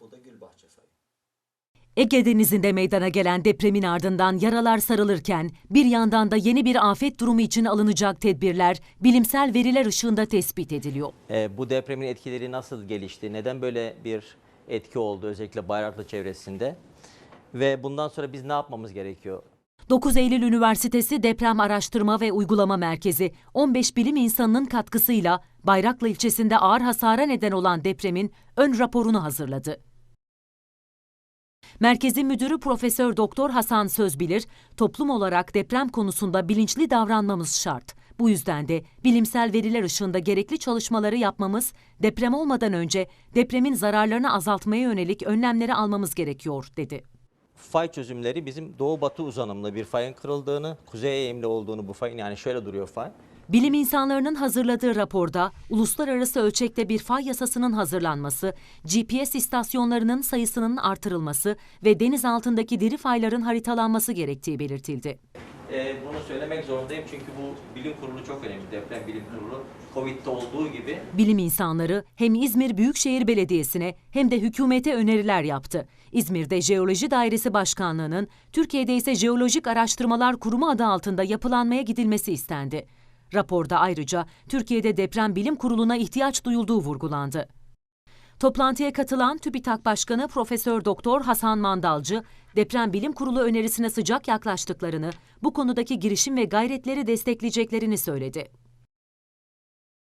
Bu da Gülbahçe fayı. Ege Denizi'nde meydana gelen depremin ardından yaralar sarılırken bir yandan da yeni bir afet durumu için alınacak tedbirler bilimsel veriler ışığında tespit ediliyor. E, bu depremin etkileri nasıl gelişti? Neden böyle bir etki oldu özellikle Bayraklı çevresinde? Ve bundan sonra biz ne yapmamız gerekiyor? 9 Eylül Üniversitesi Deprem Araştırma ve Uygulama Merkezi 15 bilim insanının katkısıyla Bayraklı ilçesinde ağır hasara neden olan depremin ön raporunu hazırladı. Merkezin müdürü Profesör Doktor Hasan Sözbilir, toplum olarak deprem konusunda bilinçli davranmamız şart. Bu yüzden de bilimsel veriler ışığında gerekli çalışmaları yapmamız, deprem olmadan önce depremin zararlarını azaltmaya yönelik önlemleri almamız gerekiyor, dedi. Fay çözümleri bizim doğu batı uzanımlı bir fayın kırıldığını, kuzey eğimli olduğunu bu fayın yani şöyle duruyor fay. Bilim insanlarının hazırladığı raporda uluslararası ölçekte bir fay yasasının hazırlanması, GPS istasyonlarının sayısının artırılması ve deniz altındaki diri fayların haritalanması gerektiği belirtildi. E, bunu söylemek zorundayım çünkü bu bilim kurulu çok önemli. Deprem bilim kurulu Covid'de olduğu gibi Bilim insanları hem İzmir Büyükşehir Belediyesi'ne hem de hükümete öneriler yaptı. İzmir'de Jeoloji Dairesi Başkanlığı'nın, Türkiye'de ise Jeolojik Araştırmalar Kurumu adı altında yapılanmaya gidilmesi istendi. Raporda ayrıca Türkiye'de Deprem Bilim Kurulu'na ihtiyaç duyulduğu vurgulandı. Toplantıya katılan TÜBİTAK Başkanı Profesör Doktor Hasan Mandalcı, Deprem Bilim Kurulu önerisine sıcak yaklaştıklarını, bu konudaki girişim ve gayretleri destekleyeceklerini söyledi.